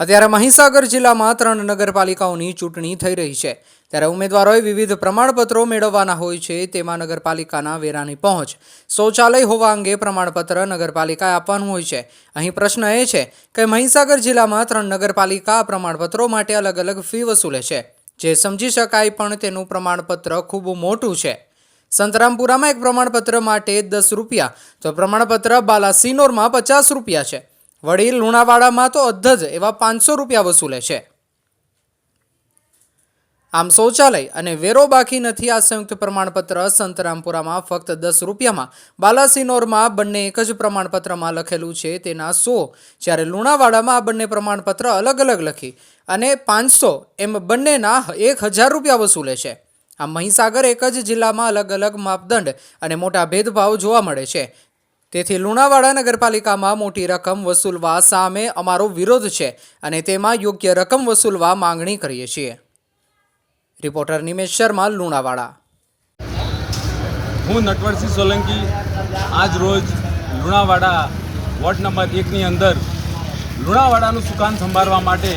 અત્યારે મહીસાગર જિલ્લામાં ત્રણ નગરપાલિકાઓની ચૂંટણી થઈ રહી છે. ત્યારે ઉમેદવારોએ વિવિધ પ્રમાણપત્રો મેળવવાના હોય છે, તેમાં નગરપાલિકાના વેરાની પહોંચ, શૌચાલય હોવા અંગે પ્રમાણપત્ર નગરપાલિકાએ આપવાનું હોય છે. અહીં પ્રશ્ન એ છે કે મહીસાગર જિલ્લામાં ત્રણ નગરપાલિકા પ્રમાણપત્રો માટે અલગ અલગ ફી વસૂલે છે. જે સમજી શકાય પણ તેનું પ્રમાણપત્ર ખૂબ મોટું છે. સંતરામપુરામાં એક પ્રમાણપત્ર માટે દસ રૂપિયા, તો પ્રમાણપત્ર બાલાસિનોરમાં પચાસ રૂપિયા છે. વળી લુણાવાડામાં તો અધ્ધ જ એવા પાંચસો રૂપિયા વસૂલે છે. આમ શૌચાલય અને વેરો બાકી નથી આ સંયુક્ત પ્રમાણપત્ર સંતરામપુરામાં ફક્ત દસ રૂપિયામાં. બાલાસિનોરમાં બંને એક જ પ્રમાણપત્રમાં લખેલું છે તેના સો. જ્યારે લુણાવાડામાં આ બંને પ્રમાણપત્ર અલગ અલગ લખી અને પાંચસો એમ બંનેના એક હજાર રૂપિયા વસૂલે છે. આ મહીસાગર એક જ જિલ્લામાં અલગ અલગ માપદંડ અને મોટા ભેદભાવ જોવા મળે છે. તેથી લુણાવાડા નગરપાલિકામાં મોટી રકમ વસૂલવા સામે અમારો વિરોધ છે અને તેમાં યોગ્ય રકમ વસૂલવા માંગણી કરીએ છીએ. રિપોર્ટર નિમેશ શર્મા, લુણાવાડા. હું નટવરસિંહ સોલંકી આજ રોજ લુણાવાડા વોર્ડ નંબર એકની અંદર લુણાવાડાનું સુકાન સંભાળવા માટે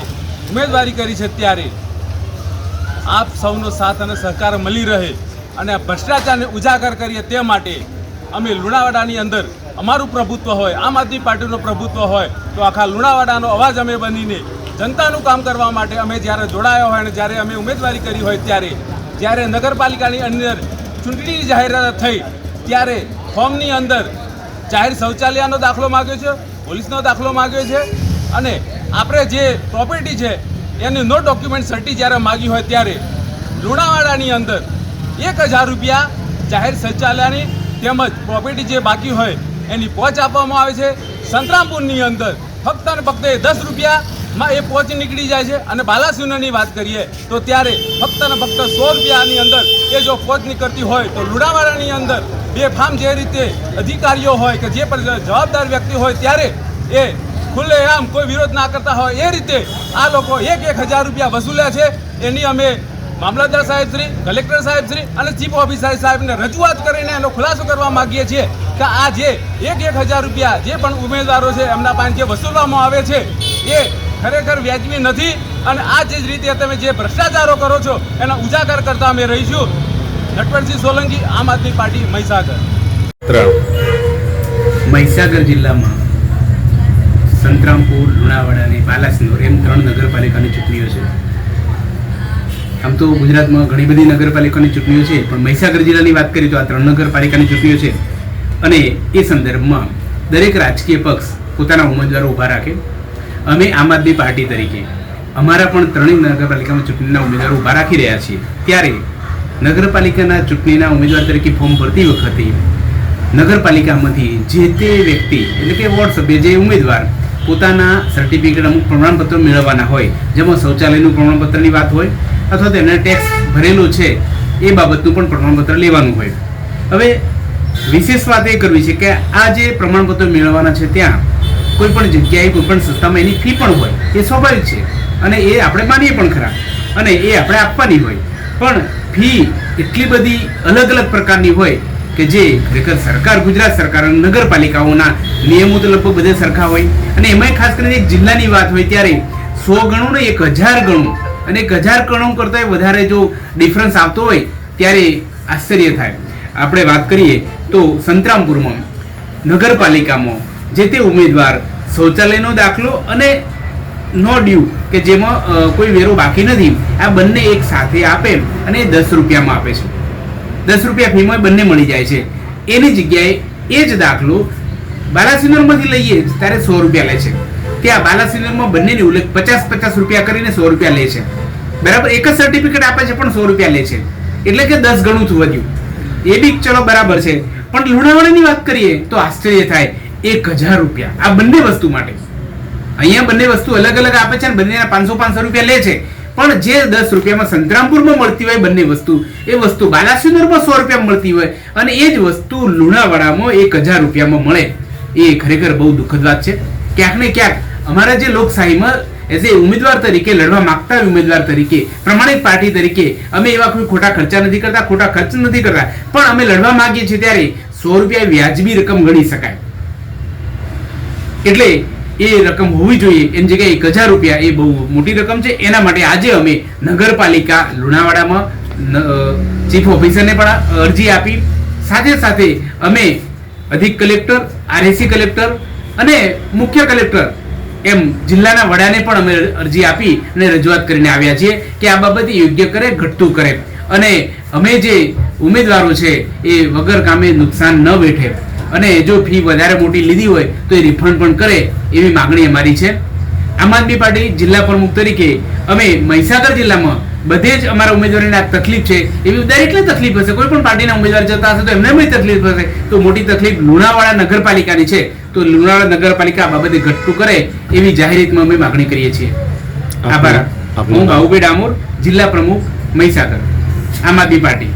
ઉમેદવારી કરી છે ત્યારે આપ સૌનો સાથ અને સહકાર મળી રહે અને ભ્રષ્ટાચારને ઉજાગર કરીએ તે માટે અમે લુણાવાડાની અંદર અમારું પ્રભુત્વ હોય, આમ આદમી પાર્ટીનું પ્રભુત્વ હોય, તો આખા લુણાવાડાનો અવાજ અમે બનીને જનતાનું કામ કરવા માટે અમે જ્યારે જોડાયા હોય અને જ્યારે અમે ઉમેદવારી કરી હોય ત્યારે, જ્યારે નગરપાલિકાની અંદર ચૂંટણીની જાહેરાત થઈ, ત્યારે ફોર્મની અંદર જાહેર શૌચાલયનો દાખલો માગ્યો છે, પોલીસનો દાખલો માગ્યો છે અને આપણે જે પ્રોપર્ટી છે, એની નો ડોક્યુમેન્ટ સર્ટી જ્યારે માગી હોય ત્યારે લુણાવાડાની અંદર એક હજાર રૂપિયા જાહેર શૌચાલયની તેમજ પ્રોપર્ટી જે બાકી હોય, એની પહોંચ આપવામાં આવે છે. સંતરામપુરની અંદર ફક્ત અને ફક્ત દસ રૂપિયામાં એ પહોંચ નીકળી જાય છે. અને બાલાસુનાની વાત કરીએ, તો ત્યારે ફક્ત અને ફક્ત સો રૂપિયાની અંદર એ જો પહોંચ નીકળતી હોય, તો લુણાવાડાની અંદર બેફામ જે રીતે અધિકારીઓ હોય કે જે જવાબદાર વ્યક્તિ હોય, ત્યારે એ ખુલ્લેઆમ કોઈ વિરોધ ના કરતા હોય. એ રીતે આ લોકો એક એક હજાર રૂપિયા વસૂલ્યા છે. એની અમે મામલતદાર સાહેબ શ્રી કલેક્ટર સાહેબ શ્રી અને ચીફ ઓફિસર સાહેબને રજૂઆત કરીને એનો ખુલાસો કરવા માંગીએ છીએ કે આ જે એક એક હજાર રૂપિયા જે પણ ઉમેદવારો છે એમના પાસે જે વસૂલવામાં આવે છે એ ખરેખર વ્યાજબી નથી અને આ જ રીતે તમે જે ભ્રષ્ટાચારો કરો છો એના ઉજાગર કરતા અમે રહીશું. નટવરસિંહ સોલંકી આમ આદમી પાર્ટી મહીસાગર. મહીસાગર જિલ્લામાં સંતરામપુર લુણાવાડા અને બાલાસિનોર એમ ત્રણ નગરપાલિકાની ચૂંટણીઓ છે. આમ તો ગુજરાતમાં ઘણી બધી નગરપાલિકાની ચૂંટણીઓ છે, પણ મહીસાગર જિલ્લાની વાત કરીએ તો આ ત્રણ નગરપાલિકાની ચૂંટણીઓ છે. અને એ સંદર્ભમાં દરેક રાજકીય પક્ષ પોતાના ઉમેદવારો ઊભા રાખે. અમે આમ આદમી પાર્ટી તરીકે અમારા પણ ત્રણેય નગરપાલિકામાં ચૂંટણીના ઉમેદવારો ઊભા રાખી રહ્યા છીએ. ત્યારે નગરપાલિકાના ચૂંટણીના ઉમેદવાર તરીકે ફોર્મ ભરતી વખતે નગરપાલિકામાંથી જે તે વ્યક્તિ, એટલે કે વોર્ડ સભ્ય, જે ઉમેદવાર પોતાના સર્ટિફિકેટ અમુક પ્રમાણપત્રો મેળવવાના હોય, જેમાં શૌચાલયનું પ્રમાણપત્રની વાત હોય અથવા તો એને ટેક્સ ભરેલો છે, એ બાબતનું પણ પ્રમાણપત્ર લેવાનું હોય. હવે, વિશેષ વાત એ કરવી છે કે આ જે પ્રમાણપત્રો મેળવવાના છે ત્યાં, કોઈ પણ જગ્યાએ, કોઈ પણ સંસ્થામાં એની ફી પણ હોય, એ સ્વાભાવિક છે. અને એ આપણે માનીએ પણ ખરા. અને એ આપણે આપવાની હોય. પણ ફી એટલી બધી અલગ અલગ પ્રકારની હોય કે જે ખરેખર સરકાર, ગુજરાત સરકાર અને નગરપાલિકાઓના નિયમો તો લગભગ બધે સરખા હોય. અને એમાંય ખાસ કરીને એક જિલ્લાની વાત હોય ત્યારે સો ગણું ને એક હજાર ગણું અને એક હજાર કણો કરતાં વધારે જો ડિફરન્સ આવતો હોય, ત્યારે આશ્ચર્ય થાય. આપણે વાત કરીએ તો સંતરામપુરમાં, નગરપાલિકામાં જે તે ઉમેદવાર શૌચાલયનો દાખલો અને નો ડ્યુ, કે જેમાં કોઈ વેરો બાકી નથી, આ બંને એક સાથે આપે અને દસ રૂપિયામાં આપે છે. દસ રૂપિયા ફીમાં બંને મળી જાય છે. એની જગ્યાએ એ જ દાખલો બાલાસિનોરમાંથી લઈએ, ત્યારે સો રૂપિયા લે છે. ત્યાં બાલાસિનોરમાં બંનેની ઉલ્લેખ પચાસ પચાસ રૂપિયા કરીને સો રૂપિયા લે છે. બરાબર? એક જ સર્ટિફિકેટ આપે છે, પણ સો રૂપિયા લે છે. એટલે કે દસ ગણું વધ્યું એ બી ચલો બરાબર છે. પણ લુણાવાડાની વાત કરીએ તો આશ્ચર્ય થાય, એક હજાર રૂપિયા. આ બંને વસ્તુ માટે. અહીંયા બંને વસ્તુ અલગ અલગ આપે છે અને બંનેના પાંચસો પાંચસો રૂપિયા લે છે. પણ જે દસ રૂપિયામાં સંતરામપુરમાં મળતી હોય બંને વસ્તુ, એ વસ્તુ બાલાસિનોરમાં સો રૂપિયામાં મળતી હોય અને એ જ વસ્તુ લુણાવાડામાં એક હજાર રૂપિયામાં મળે. એ ખરેખર બહુ દુઃખદ વાત છે. ક્યાંક ને ક્યાંક અમારા જે લોકશાહીમાં એઝ એ ઉમેદવાર તરીકે લડવા માંગતા ઉમેદવાર તરીકે, પ્રમાણિત પાર્ટી તરીકે, અમે એવા કોઈ ખોટા ખર્ચા નથી કરતા, ખોટા ખર્ચ નથી કરતા, પણ અમે લડવા માંગીએ છીએ ત્યારે સો રૂપિયા વ્યાજબી રકમ ગણી શકાય. એટલે એ રકમ હોવી જોઈએ એની જગ્યાએ એક હજાર રૂપિયા એ બહુ મોટી રકમ છે. એના માટે આજે અમે નગરપાલિકા લુણાવાડામાં ચીફ ઓફિસરને પણ અરજી આપી. સાથે સાથે અમે અધિક કલેક્ટર, આરએસી કલેક્ટર અને મુખ્ય કલેક્ટર એમ જિલ્લાના વડાને પણ અમે અરજી આપી અને રજૂઆત કરીને આવ્યા છીએ કે આ બાબતે યોગ્ય કરે, ઘટતું કરે. અને અમે જે ઉમેદવારો છે, એ વગર કામે નુકસાન ન વેઠે. અને જો ફી વધારે મોટી લીધી હોય, તો એ રિફંડ પણ કરે એવી માગણી અમારી છે. આમ આદમી પાર્ટી જિલ્લા પ્રમુખ તરીકે અમે મહીસાગર જિલ્લામાં બધે જ અમારા ઉમેદવારોને આ તકલીફ છે. એવી દરેક એટલે તકલીફ હશે. કોઈ પણ પાર્ટીના ઉમેદવાર જતા હશે તો એમને બી તકલીફ હશે. તો મોટી તકલીફ લુણાવાડા નગરપાલિકાની છે. તો લુણાવાડા નગરપાલિકા આ બાબતે ઘટતું કરે એવી જાહેરાતમાં અમે માગણી કરીએ છીએ. આભાર. હું બાબુભાઈ ડામોર જિલ્લા પ્રમુખ મહીસાગર. આમ આદમી પાર્ટી.